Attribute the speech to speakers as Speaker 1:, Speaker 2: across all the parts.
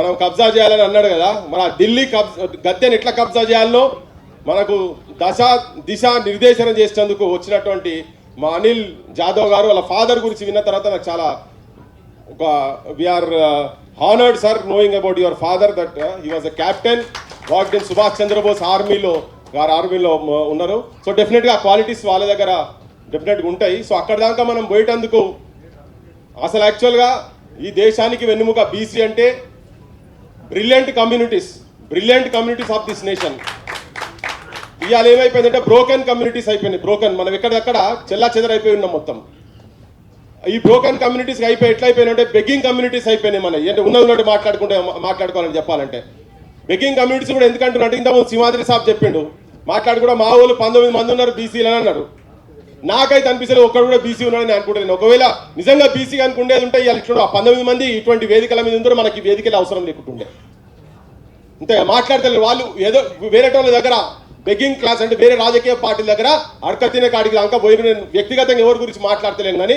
Speaker 1: మనం కబ్జా చేయాలని అన్నాడు కదా మన ఢిల్లీ కబ్ గద్దెని ఎట్లా కబ్జా చేయాలనో మనకు దశ దిశ నిర్దేశనం చేసినందుకు వచ్చినటువంటి మా అనిల్ జాదవ్ గారు వాళ్ళ ఫాదర్ గురించి విన్న తర్వాత నాకు చాలా ఒక we are honoured sir knowing about your father that he was a captain what in Subhash Chandra Bose ఆర్మీలో గారు ఆర్మీలో uh, ఉన్నారు. సో డెఫినెట్గా క్వాలిటీస్ వాళ్ళ దగ్గర డెఫినెట్గా ఉంటాయి. సో అక్కడ దాకా మనం పోయేటందుకు అసలు యాక్చువల్గా ఈ దేశానికి వెన్నుముక బీసీ అంటే brilliant communities brilliant communities of this nation ఇవాళ ఏమైపోయిందంటే బ్రోకెన్ కమ్యూనిటీస్ అయిపోయినాయి. బ్రోకెన్ మనం ఎక్కడెక్కడ చెల్లా చెదరైపోయి ఉన్నాం మొత్తం. ఈ బ్రోకన్ కమ్యూనిటీస్ అయిపోయి ఎట్లా అయిపోయినాయంటే బెగ్గింగ్ కమ్యూనిటీస్ అయిపోయినాయి మన అంటే ఉన్న ఉన్నట్టు మాట్లాడుకుంటే మాట్లాడుకోవాలని చెప్పాలంటే. బెగ్గింగ్ కమ్యూనిటీస్ కూడా ఎందుకంటున్నట్టు ఇంతకుముందు సింహాద్రి సాబ్ చెప్పిండు. మాట్లాడు కూడా మా ఊళ్ళు పంతొమ్మిది మంది ఉన్నారు బీసీలు అని అన్నారు నాకైతే అనిపిస్తుంది ఒక్కడు కూడా బీసీ ఉన్నాడని అనుకుంటున్నాను ఒకవేళ నిజంగా బీసీ అనుకుండేది ఉంటే ఇలా ఇట్లా ఆ పంతొమ్మిది మంది ఇటువంటి వేదికల మీద ఉందరో మనకి వేదికలు అవసరం లేకుంటుండే. అంతే మాట్లాడతారు వాళ్ళు ఏదో వేరే వాళ్ళ దగ్గర బెగ్గింగ్ క్లాస్ అంటే వేరే రాజకీయ పార్టీల దగ్గర అడక తినే కాడికి దాకా పోయి నేను వ్యక్తిగతంగా ఎవరి గురించి మాట్లాడతలేను కానీ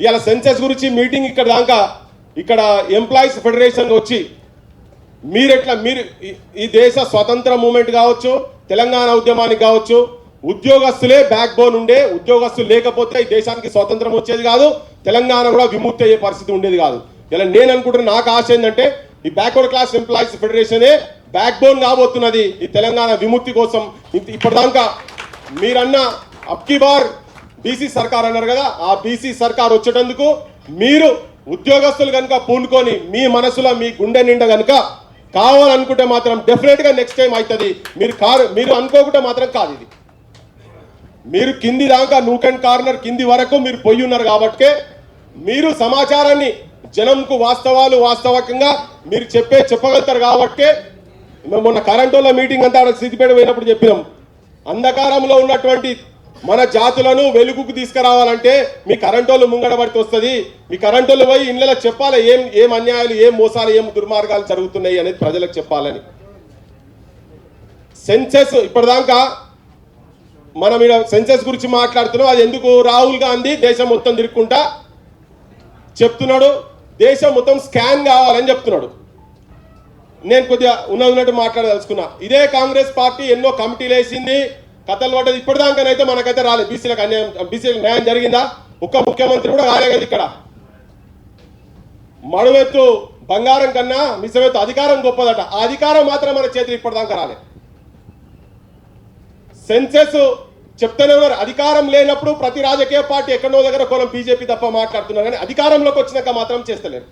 Speaker 1: ఇవాళ సెన్సెస్ గురించి మీటింగ్ ఇక్కడ దాకా ఇక్కడ ఎంప్లాయీస్ ఫెడరేషన్ వచ్చి మీరెట్లా మీరు ఈ దేశ స్వతంత్ర మూమెంట్ కావచ్చు తెలంగాణ ఉద్యమానికి కావచ్చు ఉద్యోగస్తులే బ్యాక్ బోన్ ఉండే ఉద్యోగస్తులు లేకపోతే ఈ దేశానికి స్వతంత్రం వచ్చేది కాదు తెలంగాణ కూడా విముక్తి అయ్యే పరిస్థితి ఉండేది కాదు. ఇలా నేను అనుకుంటున్న నాకు ఆశ ఏంటంటే ఈ బ్యాక్వర్డ్ క్లాస్ ఎంప్లాయీస్ ఫెడరేషనే బ్యాక్ బోన్ కాబోతున్నది ఈ తెలంగాణ విముక్తి కోసం. ఇప్పటిదాకా మీరన్న అప్కి బార్ బీసీ సర్కార్ అన్నారు కదా ఆ బీసీ సర్కార్ వచ్చేటందుకు మీరు ఉద్యోగస్తులు కనుక పూనుకొని మీ మనసులో మీ గుండె నిండా కనుక కావాలనుకుంటే మాత్రం డెఫినెట్గా నెక్స్ట్ టైం అవుతుంది. మీరు కారు మీరు అనుకోకుంటే మాత్రం కాదు ఇది. మీరు కింది దాకా నూక్ అండ్ కార్నర్ కింది వరకు మీరు పోయి ఉన్నారు కాబట్టే మీరు సమాచారాన్ని జనంకు వాస్తవాలు వాస్తవకంగా మీరు చెప్పే చెప్పగలుగుతారు కాబట్టే మేము మొన్న కరెంట్ మీటింగ్ అంతా అక్కడ సిద్దిపేట పోయినప్పుడు చెప్పినాం. అంధకారంలో ఉన్నటువంటి మన జాతులను వెలుగుకు తీసుకురావాలంటే మీ కరెంటోళ్ళు ముంగడబడితే వస్తుంది. మీ కరెంటోళ్ళు పోయి ఇళ్ళలో చెప్పాలి ఏం ఏం అన్యాయాలు ఏం మోసాలు ఏం దుర్మార్గాలు జరుగుతున్నాయి అనేది ప్రజలకు చెప్పాలని. సెన్సెస్ ఇప్పటిదాకా మనం ఇక్కడ సెన్సెస్ గురించి మాట్లాడుతున్నాం. అది ఎందుకు రాహుల్ గాంధీ దేశం మొత్తం తిరుక్కుంటా? చెప్తున్నాడు. దేశం మొత్తం స్కాన్ కావాలని చెప్తున్నాడు. నేను కొద్దిగా ఉన్న ఉన్నట్టు మాట్లాడదలుచుకున్నా. ఇదే కాంగ్రెస్ పార్టీ ఎన్నో కమిటీలు వేసింది. కథలు పడ్డది. ఇప్పటిదాకానైతే మనకైతే రాలేదు. బీసీలకు అన్యాయం బీసీలకు న్యాయం జరిగిందా? ఒక్క ముఖ్యమంత్రి కూడా రాలేదు ఇక్కడ. మడువెత్తు బంగారం కన్నా మిసమెత్తు అధికారం గొప్పదట. ఆ అధికారం మాత్రం మన చేతులు ఇప్పటిదాకా రాలేదు. సెన్సెస్ చెప్తూనే ఉన్నారు. అధికారం లేనప్పుడు ప్రతి రాజకీయ పార్టీ ఎక్కడో దగ్గర కొలం బీజేపీ తప్ప మాట్లాడుతున్నారు కానీ అధికారంలోకి వచ్చినాక మాత్రం చేస్తలేరు.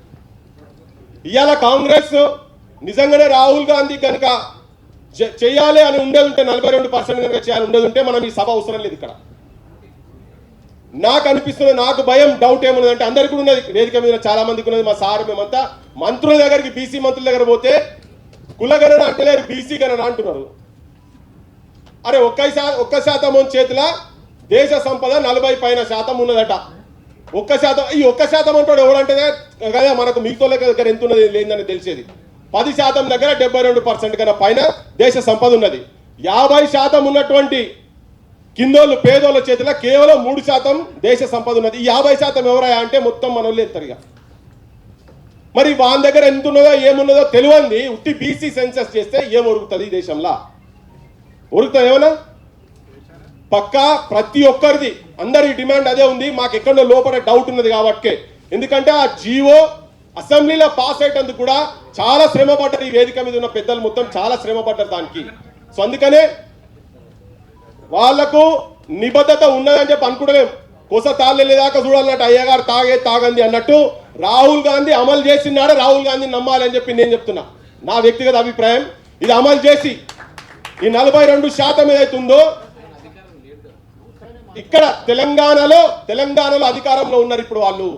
Speaker 1: ఇవాళ కాంగ్రెస్ నిజంగానే రాహుల్ గాంధీ కనుక చేయాలి అని ఉండేది ఉంటే నలభై రెండు పర్సెంట్ కనుక చేయాలి ఉండేది ఉంటే మనం ఈ సభ అవసరం లేదు ఇక్కడ. నాకు అనిపిస్తున్న నాకు భయం డౌట్ ఏమున్నదంటే అందరికీ ఉన్నది. వేదిక మీద చాలా మందికి ఉన్నది మా సార్ మేమంతా. మంత్రుల దగ్గరికి బీసీ మంత్రుల దగ్గర పోతే కులగణన అంటలేరు బీసీ గణన అంటున్నారు. అరే ఒక్క ఒక్క శాతం ఉన్న దేశ సంపద నలభై పైన శాతం ఉన్నదట. ఒక్క శాతం ఈ ఒక్క శాతం అంటాడు ఎవడంటే కదా మనకు మిగతా దగ్గర ఎంత ఉన్నది లేదని తెలిసేది. పది శాతం దగ్గర డెబ్బై రెండు పర్సెంట్ కన్నా పైన దేశ సంపద ఉన్నది. యాభై శాతం ఉన్నటువంటి కిందోళ్ళు పేదోళ్ళ చేతిలో కేవలం మూడు శాతం దేశ సంపద ఉన్నది. ఈ యాభై శాతం ఎవరయ్యా అంటే మొత్తం మనోళ్ళు ఎత్తారు ఇక. మరి వాళ్ళ దగ్గర ఎంత ఉన్నదో ఏమున్నదో తెలియంది. ఉట్టి బీసీ సెన్సస్ చేస్తే ఏమొరుగుతుంది ఈ దేశంలో? ఉరుకుతా ఏమన్నా పక్కా ప్రతి ఒక్కరిది. అందరి డిమాండ్ అదే ఉంది. మాకు ఎక్కడో లోపల డౌట్ ఉన్నది కాబట్టి. ఎందుకంటే ఆ జీవో అసెంబ్లీలో పాస్ అయ్యేటందుకు కూడా చాలా శ్రమ పడ్డారు ఈ వేదిక మీద ఉన్న పెద్దలు మొత్తం చాలా శ్రమ పడ్డారు దానికి. సో అందుకనే వాళ్ళకు నిబద్ధత ఉన్నదని చెప్పి అనుకుంటలేం. కొస తాళ్ళేదాకా చూడాలన్నట్టు అయ్యగారు తాగే తాగంది అన్నట్టు రాహుల్ గాంధీ అమలు చేసినాడే రాహుల్ గాంధీ నమ్మాలి అని చెప్పి నేను చెప్తున్నా. నా వ్యక్తిగత అభిప్రాయం. ఇది అమలు చేసి ఈ నలభై రెండు శాతం ఏదైతే ఉందో ఇక్కడ తెలంగాణలో తెలంగాణలో అధికారంలో ఉన్నారు ఇప్పుడు వాళ్ళు.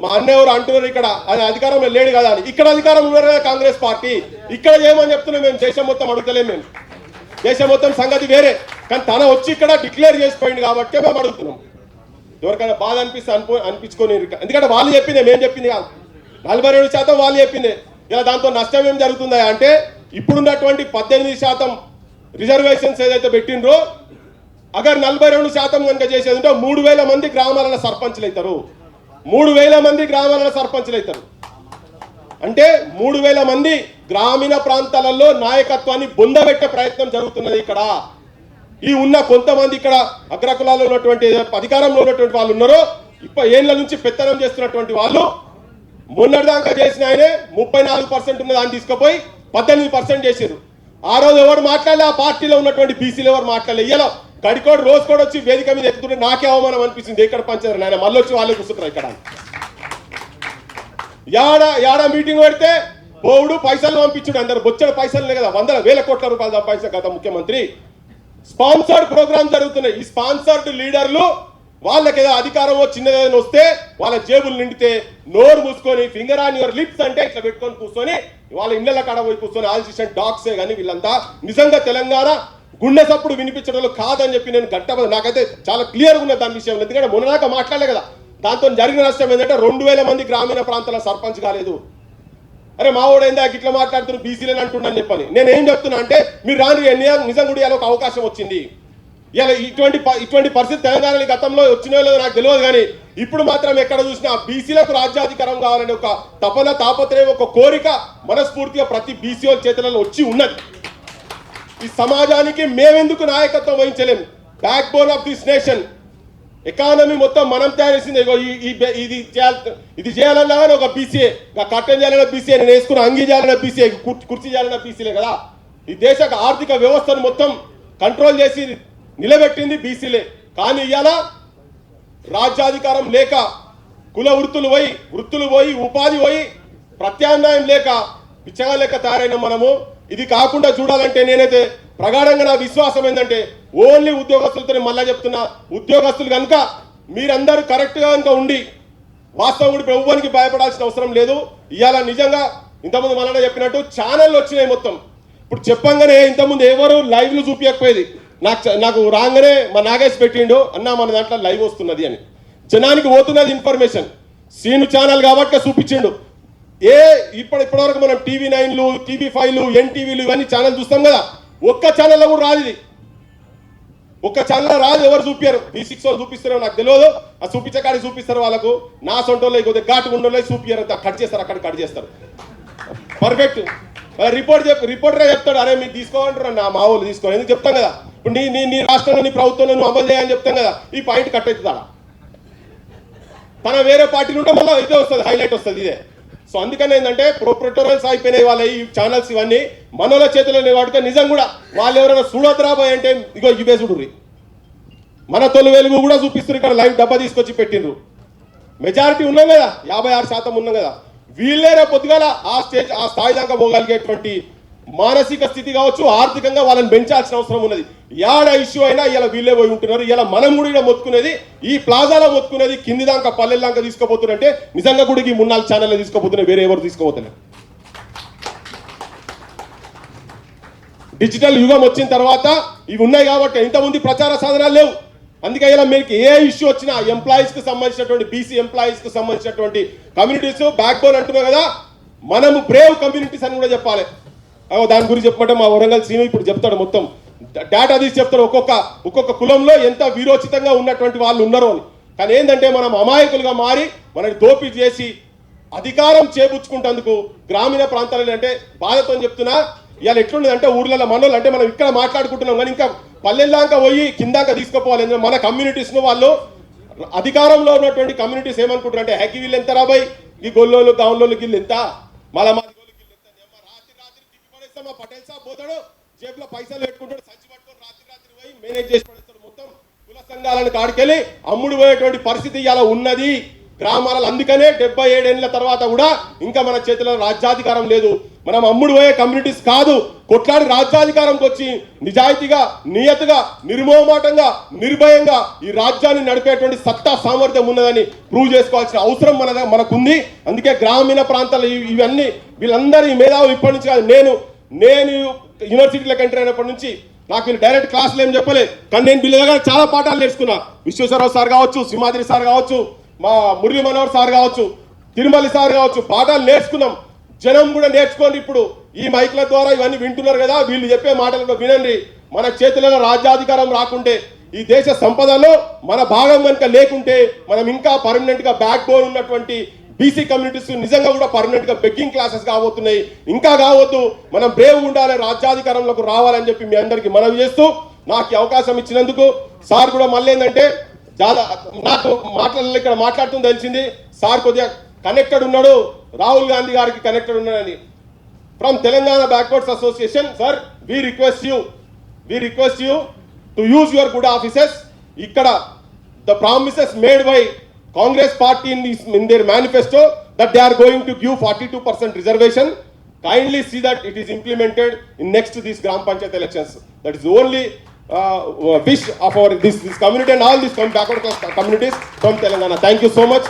Speaker 1: మా అన్న ఎవరు అంటున్నారు ఇక్కడ? ఆయన అధికారంలో లేడు కదా అని. ఇక్కడ అధికారం ఉన్నారు కదా కాంగ్రెస్ పార్టీ. ఇక్కడ ఏమని చెప్తున్నాం మేము? దేశం మొత్తం అడుగుతలేం మేము. దేశం మొత్తం సంగతి వేరే. కానీ తన వచ్చి ఇక్కడ డిక్లేర్ చేసిపోయింది కాబట్టి మేము అడుగుతున్నాం. ఎవరికైనా బాధ అనిపిస్తే అనిపో అనిపించుకొని ఎందుకంటే వాళ్ళు చెప్పిందే మేము చెప్పింది కాదు. నలభై రెండు శాతం వాళ్ళు చెప్పిందే. ఇలా దాంతో నష్టం ఏం జరుగుతుందా అంటే ఇప్పుడున్నటువంటి పద్దెనిమిది శాతం రిజర్వేషన్స్ ఏదైతే పెట్టిండ్రో అగర్ నలభై రెండు శాతం కనుక చేసేది ఉంటే మూడు వేల మంది గ్రామాలలో సర్పంచ్లు అవుతారు. మూడు వేల మంది గ్రామాలలో సర్పంచ్లు అవుతారు. అంటే మూడు వేల మంది గ్రామీణ ప్రాంతాలలో నాయకత్వాన్ని బొందబెట్టే ప్రయత్నం జరుగుతున్నది ఇక్కడ. ఈ ఉన్న కొంతమంది ఇక్కడ అగ్రకులాల్లో ఉన్నటువంటి అధికారంలో ఉన్నటువంటి వాళ్ళు ఉన్నారో ఇప్ప ఏళ్ళ నుంచి పెత్తనం చేస్తున్నటువంటి వాళ్ళు మొన్నటిదాకా చేసిన ఆయనే ముప్పై నాలుగు పర్సెంట్ ఉన్న దాన్ని తీసుకుపోయి పద్దెనిమిది పర్సెంట్ చేశారు ఆ రోజు ఎవరు మాట్లాడలే ఆ పార్టీలో ఉన్నటువంటి బీసీలు ఎవరు మాట్లాడలే. ఇలా కడికోడు రోజు కూడా వచ్చి వేదిక మీద ఎక్కుతుంటే నాకే అవమానం అనిపించింది ఎక్కడ పంచారు నాయన? మళ్ళీ వచ్చి వాళ్ళే కూర్చుంటారు ఇక్కడ. యాడ యాడ మీటింగ్ పెడితే పోవుడు పైసలు పంపించుడు. అందరు బొచ్చడు పైసలు కదా. వందల వేల కోట్ల రూపాయలు సంపాదించిన గత ముఖ్యమంత్రి. స్పాన్సర్డ్ ప్రోగ్రామ్ జరుగుతున్నాయి. ఈ స్పాన్సర్డ్ లీడర్లు వాళ్ళకి ఏదో అధికారమో చిన్నదేదైనా వస్తే వాళ్ళ జేబులు నిండితే నోరు మూసుకొని ఫింగర్ ఆన్ యువర్ లిప్స్ అంటే ఇట్లా పెట్టుకొని కూర్చొని వాళ్ళ ఇళ్ళ కాడ పోయి కూర్చొని ఆల్సిషన్ డాగ్సే కానీ వీళ్ళంతా. నిజంగా తెలంగాణ గుండె సప్పుడు వినిపించడంలో కాదని చెప్పి నేను గట్ట నాకైతే చాలా క్లియర్గా ఉన్నది దాని విషయం. ఎందుకంటే మొన్నదాకా మాట్లాడలే కదా. దాంతో జరిగిన నష్టం ఏంటంటే రెండు వేల మంది గ్రామీణ ప్రాంతాల సర్పంచ్ కాలేదు. అరే మావోడు ఏందా ఇట్లా మాట్లాడుతున్నారు? బీసీలని అంటున్నాను చెప్పని. నేను ఏం చెప్తున్నా అంటే మీరు రాని నిజం- నిజం కూడా ఒక అవకాశం వచ్చింది. ఇలా ఇటువంటి ప- ఇటువంటి పరిస్థితి తెలంగాణ గతంలో వచ్చిన లేదో నాకు తెలియదు కానీ ఇప్పుడు మాత్రం ఎక్కడ చూసినా బీసీలకు రాజ్యాధికారం కావాలనే ఒక తపన తాపత్రయం ఒక కోరిక మనస్ఫూర్తిగా ప్రతి బీసీ చేతులలో వచ్చి ఉన్నది. ఈ సమాజానికి మేమెందుకు నాయకత్వం వహించలేం? Backbone of this nation economy మొత్తం మనం తయారు చేసింది. ఇది ఇది చేయాలన్నా ఒక బీసీఏ కట్టం చేయాలన్న బీసీఏ నేను వేసుకున్న అంగీ చేయాలన్న బీసీఏ కుర్చీ చేయాలన్న బీసీలే కదా. ఈ దేశ ఆర్థిక వ్యవస్థను మొత్తం కంట్రోల్ చేసి నిలబెట్టింది బీసీలే. కానీ ఇవాళ రాజ్యాధికారం లేక కుల వృత్తులు పోయి వృత్తులు పోయి ఉపాధి పోయి ప్రత్యామ్నాయం లేక పిచ్చగా లేక తయారైన మనము ఇది కాకుండా చూడాలంటే నేనైతే ప్రగాఢంగా నా విశ్వాసం ఏంటంటే ఓన్లీ ఉద్యోగస్తులతో మళ్ళా చెప్తున్నా ఉద్యోగస్తులు కనుక మీరందరూ కరెక్ట్గా కనుక ఉండి వాస్తవం కూడా భయపడాల్సిన అవసరం లేదు. ఇవాళ నిజంగా ఇంతకుముందు మళ్ళీ చెప్పినట్టు ఛానళ్ళు వచ్చినాయి మొత్తం. ఇప్పుడు చెప్పంగానే ఇంతకుముందు ఎవరు లైవ్లు చూపించకపోయేది నాకు నాకు రాగానే మా నాగేష్ పెట్టిండు అన్న మన దాంట్లో లైవ్ వస్తున్నది అని. జనానికి పోతున్నది ఇన్ఫర్మేషన్. సీను ఛానల్ కాబట్టి చూపించిండు. ఏ ఇప్పుడు ఇప్పటివరకు మనం టీవీ నైన్లు టీవీ ఫైవ్లు ఎన్టీవీలు ఇవన్నీ ఛానల్ చూస్తాం కదా. ఒక్క ఛానల్లో కూడా రాదు ఇది. ఒక్క ఛానల్ రాదు ఎవరు చూపారు ఈ సిక్స్ వాళ్ళు చూపిస్తారో నాకు తెలియదు. ఆ చూపించే కాడికి చూపిస్తారు వాళ్ళకు. నా సొంటోళ్ళు కొద్దిగా ఘాటు ఉండోళ్ళు చూపియారు కట్ చేస్తారు అక్కడ కట్ చేస్తారు. పర్ఫెక్ట్ రిపోర్ట్ చెప్ రిపోర్టరే చెప్తాడు. అరే మీరు తీసుకోమంటారు నా మా వాళ్ళు తీసుకో ఎందుకు చెప్తాం కదా? నీ నీ నీ రాష్ట్రంలో నీ ప్రభుత్వంలో నువ్వు అమలు చేయాలని చెప్తాం కదా ఈ పాయింట్ కట్ అవుతుందా తన వేరే పార్టీలు ఉంటే మళ్ళీ ఇదే వస్తుంది హైలైట్ వస్తుంది ఇదే. సో అందుకని ఏంటంటే ప్రొప్రటోరియల్స్ అయిపోయినాయి వాళ్ళ ఈ ఛానల్స్ ఇవన్నీ. మనోళ్ళ చేతిలో వాడితే నిజం కూడా వాళ్ళు ఎవరైనా చూడొద్దురాబాయ్ అంటే ఇగో ఇవే చూడుర్రి. మన తొలి వెలుగు కూడా చూపిస్తారు ఇక్కడ లైవ్ డబ్బా తీసుకొచ్చి పెట్టిండ్రు. మెజారిటీ ఉన్నాం కదా యాభై ఆరు శాతం ఉన్నాం కదా. వీళ్ళే రేపు పొద్దుగాల ఆ స్టేజ్ ఆ స్థాయి దాకా పోగలిగేటువంటి మానసిక స్థితి కావచ్చు ఆర్థికంగా వాళ్ళని పెంచాల్సిన అవసరం ఉన్నది. యాడ ఇష్యూ అయినా ఇలా వీళ్ళే పోయి ఉంటున్నారు. ఇలా మనం కూడా ఇక్కడ మొత్తుకునేది ఈ ప్లాజాలో మొత్తుకునేది కింది దాకా పల్లెల తీసుకోపోతున్నారంటే నిజంగా కూడా ఈ ఛానల్ తీసుకోపోతున్నాయి వేరే ఎవరు తీసుకోపోతున్నారు డిజిటల్ యుగం వచ్చిన తర్వాత ఇవి ఉన్నాయి కాబట్టి ఇంతకుముందు ప్రచార సాధనాలు లేవు. అందుకే ఇలా మీకు ఏ ఇష్యూ వచ్చినా ఎంప్లాయీస్కి సంబంధించినటువంటి బీసీ ఎంప్లాయీస్కి సంబంధించినటువంటి కమ్యూనిటీస్ బ్యాక్ బోన్ అంటున్నాం కదా మనము బ్రేవ్ కమ్యూనిటీస్ అని కూడా చెప్పాలి. దాని గురించి చెప్పమంటే మా వరంగల్ సీను ఇప్పుడు చెప్తాడు మొత్తం. డేటా తీసి చెప్తాడు ఒక్కొక్క ఒక్కొక్క కులంలో ఎంత వీరోచితంగా ఉన్నటువంటి వాళ్ళు ఉన్నారు అని. కానీ ఏంటంటే మనం అమాయకులుగా మారి మనని దోపిడీ చేసి అధికారం చేపుచ్చుకుంటేందుకు గ్రామీణ ప్రాంతాలలో అంటే బాధతో చెప్తున్నా ఇవాళ ఎట్లుండదు అంటే ఊర్లలో మనోళ్ళు అంటే మనం ఇక్కడ మాట్లాడుకుంటున్నాం కానీ ఇంకా పల్లెల్లాక పోయి కిందాక తీసుకుపోవాలి. మన కమ్యూనిటీస్ వాళ్ళు అధికారంలో ఉన్నటువంటి కమ్యూనిటీస్ ఏమనుకుంటారు అంటే హ్యాకీ వీళ్ళు ఎంత రాబాయ్ ఈ గొల్లోళ్ళు గౌన్లోళ్ళు గిల్లు ఎంత? మళ్ళీ మా గోళ్ళు గిల్లు ఎంత అమ్మ రాత్రి రాత్రి తిప్పి పడేస్తాం మా పటేల్ సాబ్ పోతాడు జేబులో పైసలు పెట్టుకుంటాడు సంచి పట్టుకొని రాత్రి రాత్రి పోయి మేనేజ్ చేసి పడేస్తాడు మొత్తం. కుల సంఘాలను కాడికెళ్ళి అమ్ముడు పోయేటువంటి పరిస్థితి ఇలా ఉన్నది. గ్రామాలలో అందుకనే డెబ్బై ఏడేళ్ళ తర్వాత కూడా ఇంకా మన చేతిలో రాజ్యాధికారం లేదు. మనం అమ్ముడు పోయే కమ్యూనిటీస్ కాదు. కొట్లాడి రాజ్యాధికారంకి వచ్చి నిజాయితీగా నియతగా నిర్మోమాటంగా నిర్భయంగా ఈ రాజ్యాన్ని నడిపేటువంటి సత్తా సామర్థ్యం ఉన్నదని ప్రూవ్ చేసుకోవాల్సిన అవసరం మన మనకుంది. అందుకే గ్రామీణ ప్రాంతాలు ఇవన్నీ వీళ్ళందరూ ఈ మేధావులు ఇప్పటి నుంచి కాదు నేను నేను యూనివర్సిటీల కంటే అయినప్పటి నుంచి నాకు వీళ్ళు డైరెక్ట్ క్లాసులు ఏం చెప్పలేదు కానీ నేను వీళ్ళ దగ్గర చాలా పాఠాలు నేర్చుకున్నా. విశ్వేశ్వరరావు సార్ కావచ్చు సింహాద్రి సార్ కావచ్చు మా మురళీ మనోహర్ సార్ కావచ్చు తిరుమలి సార్ కావచ్చు పాఠాలు నేర్చుకున్నాం. జనం కూడా నేర్చుకోండి ఇప్పుడు. ఈ మైక్ల ద్వారా ఇవన్నీ వింటున్నారు కదా వీళ్ళు చెప్పే మాటలు వినండి. మన చేతులలో రాజ్యాధికారం రాకుంటే ఈ దేశ సంపదలో మన భాగం కనుక లేకుంటే మనం ఇంకా పర్మనెంట్గా బ్యాక్ బోన్ ఉన్నటువంటి బీసీ కమ్యూనిటీస్ నిజంగా కూడా పర్మనెంట్గా బెగ్గింగ్ క్లాసెస్ కాబోతున్నాయి. ఇంకా కావద్దు మనం బ్రేవ్ ఉండాలి రాజ్యాధికారంలోకి రావాలని చెప్పి మీ అందరికీ మనవి చేస్తూ నాకు అవకాశం ఇచ్చినందుకు సార్ కూడా మళ్ళీ ఏంటంటే చాలా నాకు మాట్లాడాలి ఇక్కడ మాట్లాడుతుంది తెలిసింది. సార్ కొద్దిగా కనెక్టెడ్ ఉన్నాడు. రాహుల్ గాంధీ గారికి కనెక్టెడ్ ఉన్నాడని from Telangana backwards association sir we request you we request you to use your good offices ఇక్కడ the promises made by congress party in this in their manifesto that they are going to give forty two percent kindly see that it is implemented in next to these gram panchayat elections that is the only uh, wish of our this this community and all these backward communities from telangana thank you so much